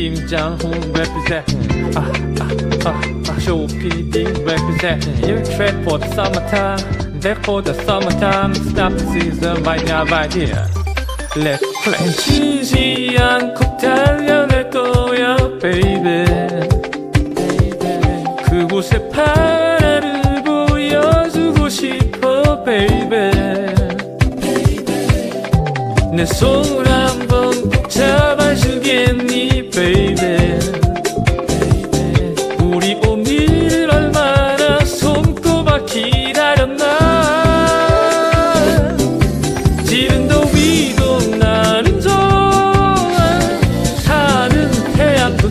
김장훈 representing ah, ah, ah, ah, show PD representing you trap for the summertime deck for the summertime stop the season right now right here let's play 지지 않고 달려갈 거야 baby 그곳에 파라를 보여주고 싶어 baby 내 손 한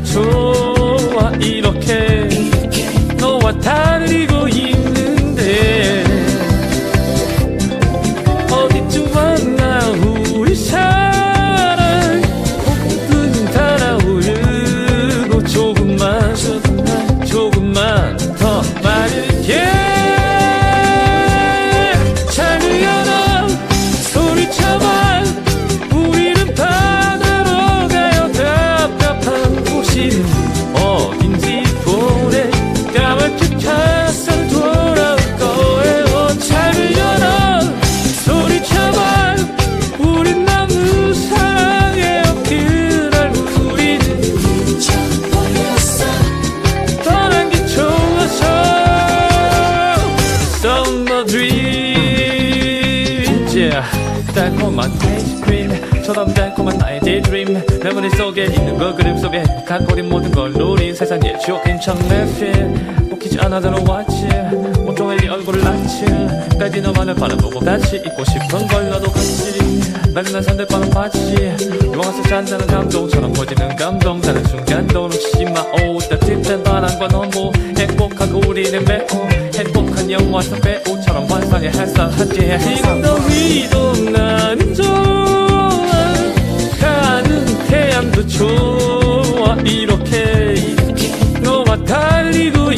今日は色気の渡り Dreams yeah. 달콤한 아이스크림 처럼 달콤한 나의 daydream 내 머릿속에 있는 거 그림 속에 각거린 모든 걸 노린 세상에 추억인 척 내필 보이지 않아도 왔지 온종일 네 얼굴을 낯지 까지 너만을 바라보고 다시 있고 싶은 걸 너도 같이. 나른한 산들바람 봤지. 영화에서 잔다는 감동처럼 퍼지는 감동. 다른 순간도 놓치지 마오 따뜻한 oh, 바람과 너무 행복하고 우리는 매콤 행복한 영화에서 배우처럼 환상의 햇살 함께 지금도 위도 나는 좋아. 가는 태양도 좋아. 이렇게. 너와 달리고